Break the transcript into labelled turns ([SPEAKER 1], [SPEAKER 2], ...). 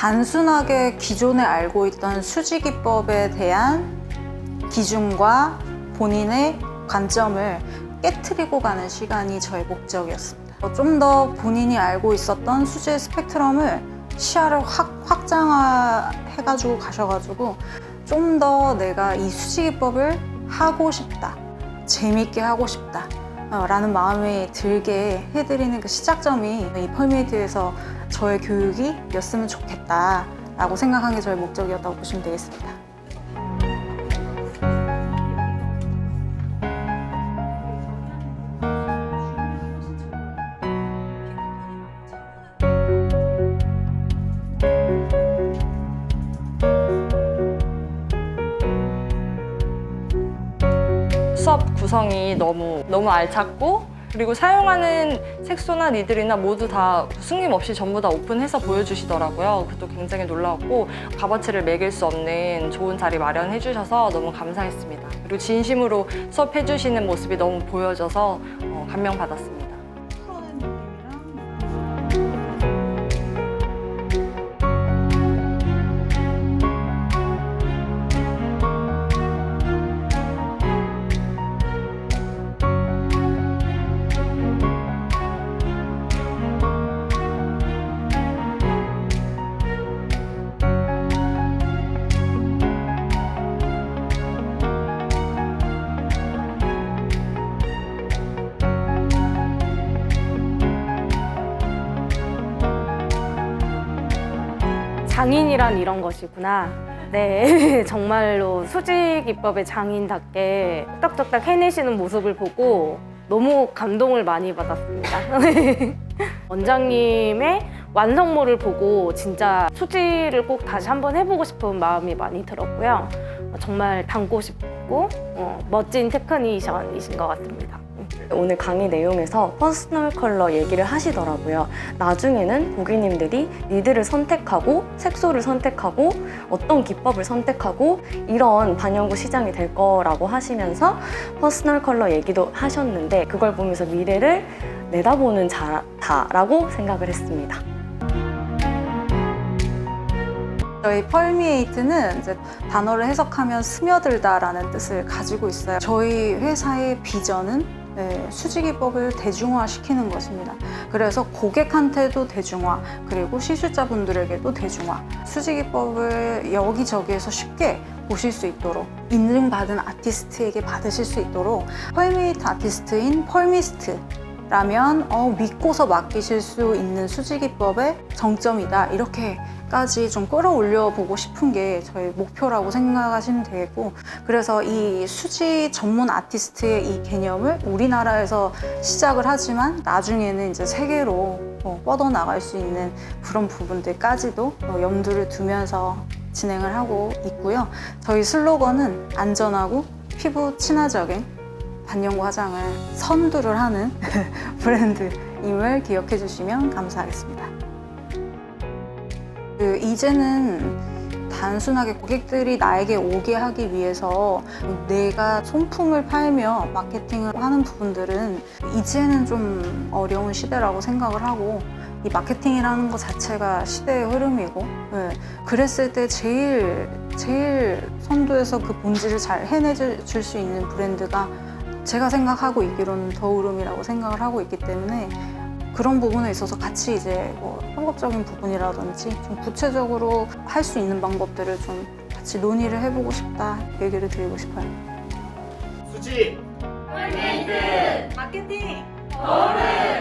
[SPEAKER 1] 단순하게 기존에 알고 있던 수지 기법에 대한 기준과 본인의 관점을 깨트리고 가는 시간이 저의 목적이었습니다. 어, 좀더 본인이 알고 있었던 수지의 스펙트럼을 시야를 확 확장해가지고 가셔가지고 좀 더 내가 이 수지 기법을 하고 싶다. 재밌게 하고 싶다. 어, 라는 마음이 들게 해드리는 그 시작점이 이 펄메이트에서 저의 교육이었으면 좋겠다 라고 생각한 게 저의 목적이었다고 보시면 되겠습니다.
[SPEAKER 2] 구성이 너무 너무 알찼고 그리고 사용하는 색소나 니들이나 모두 다 숨김 없이 전부 다 오픈해서 보여주시더라고요. 그것도 굉장히 놀라웠고 값어치를 매길 수 없는 좋은 자리 마련해 주셔서 너무 감사했습니다. 그리고 진심으로 수업해 주시는 모습이 너무 보여져서 어, 감명받았습니다.
[SPEAKER 3] 장인이란 이런 것이구나. 네, 정말로 수직 입법의 장인답게 딱딱딱 해내시는 모습을 보고 너무 감동을 많이 받았습니다. 원장님의 완성물을 보고 진짜 수지를 꼭 다시 한번 해보고 싶은 마음이 많이 들었고요. 정말 담고 싶고 어, 멋진 테크니션이신 것 같습니다.
[SPEAKER 4] 오늘 강의 내용에서 퍼스널 컬러 얘기를 하시더라고요. 나중에는 고객님들이 니드를 선택하고 색소를 선택하고 어떤 기법을 선택하고 이런 반영구 시장이 될 거라고 하시면서 퍼스널 컬러 얘기도 하셨는데 그걸 보면서 미래를 내다보는 자다라고 생각을 했습니다.
[SPEAKER 1] 저희 펄미에이트는 이제 단어를 해석하면 스며들다라는 뜻을 가지고 있어요. 저희 회사의 비전은 네, 수직이법을 대중화시키는 것입니다. 그래서 고객한테도 대중화, 그리고 시술자분들에게도 대중화, 수직이법을 여기저기에서 쉽게 보실 수 있도록 인증받은 아티스트에게 받으실 수 있도록 펄메이트 아티스트인 펄미스트 라면 어, 믿고서 맡기실 수 있는 수지기법의 정점이다 이렇게까지 좀 끌어올려 보고 싶은 게저희 목표라고 생각하시면 되고 그래서 이 수지 전문 아티스트의 이 개념을 우리나라에서 시작을 하지만 나중에는 이제 세계로 어, 뻗어나갈 수 있는 그런 부분들까지도 어, 염두를 두면서 진행을 하고 있고요. 저희 슬로건은 안전하고 피부 친화적인 반영 화장을 선두를 하는 브랜드임을 기억해 주시면 감사하겠습니다. 그 이제는 단순하게 고객들이 나에게 오게 하기 위해서 내가 송풍을 팔며 마케팅을 하는 부분들은 이제는 좀 어려운 시대라고 생각을 하고 이 마케팅이라는 것 자체가 시대의 흐름이고 네. 그랬을 때 제일 제일 선두에서그 본질을 잘 해내줄 수 있는 브랜드가 제가 생각하고 있기로는 더울음이라고 생각을 하고 있기 때문에 그런 부분에 있어서 같이 이제 뭐 편법적인 부분이라든지 좀 구체적으로 할 수 있는 방법들을 좀 같이 논의를 해보고 싶다 얘기를 드리고 싶어요. 수지, 홀메이드 마케팅, 어른.